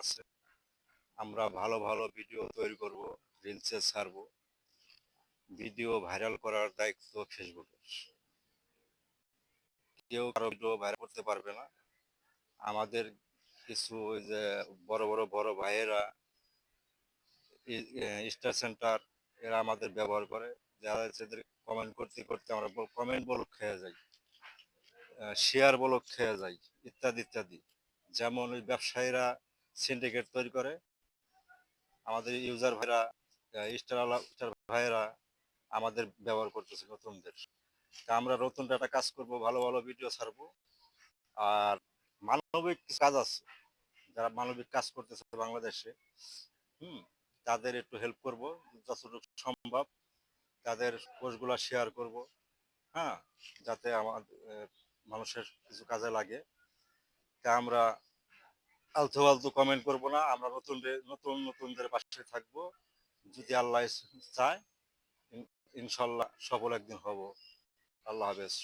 আছে। আমরা ভালো ভালো ভিডিও তৈরি করব রিলসে ছাড়বো। ভিডিও ভাইরাল করার দায়িত্ব ফেসবুকের কেউ কারও ভিডিও ভাইরাল করতে পারবে না। আমাদের কিছু ওই যে বড় বড় বড় ভাইয়েরা স্টার সেন্টার এরা আমাদের ব্যবহার করে। যারা সেদের কমেন্ট করতে করতে আমরা কমেন্ট বলক খেয়ে যাই শেয়ার বলক খেয়ে যাই, ইত্যাদি ইত্যাদি। যেমন ওই ব্যবসায়ীরা সিন্ডিকেট তৈরি করে। আমাদের ইউজার ভাইরা স্টার স্টার ভাইয়েরা আমাদের ব্যবহার করতেছে নতুনদের। তা আমরা নতুন একটা কাজ করব, ভালো ভালো ভিডিও ছাড়বো। আর মানবিক কাজ আছে। যারা মানবিক কাজ করতেছে বাংলাদেশে, হুম, তাদের একটু হেল্প করব, যতটুকু সম্ভব তাদের পোস্টগুলো শেয়ার করব হ্যাঁ যাতে আমাদের মানুষের কিছু কাজে লাগে। তা আমরা আলতু আলতু কমেন্ট করব না। আমরা নতুন নতুন নতুনদের পাশে থাকব। যদি আল্লাহ চায় ইনশাল্লাহ সফল একদিন হব। আল্লাহ হাফেজ।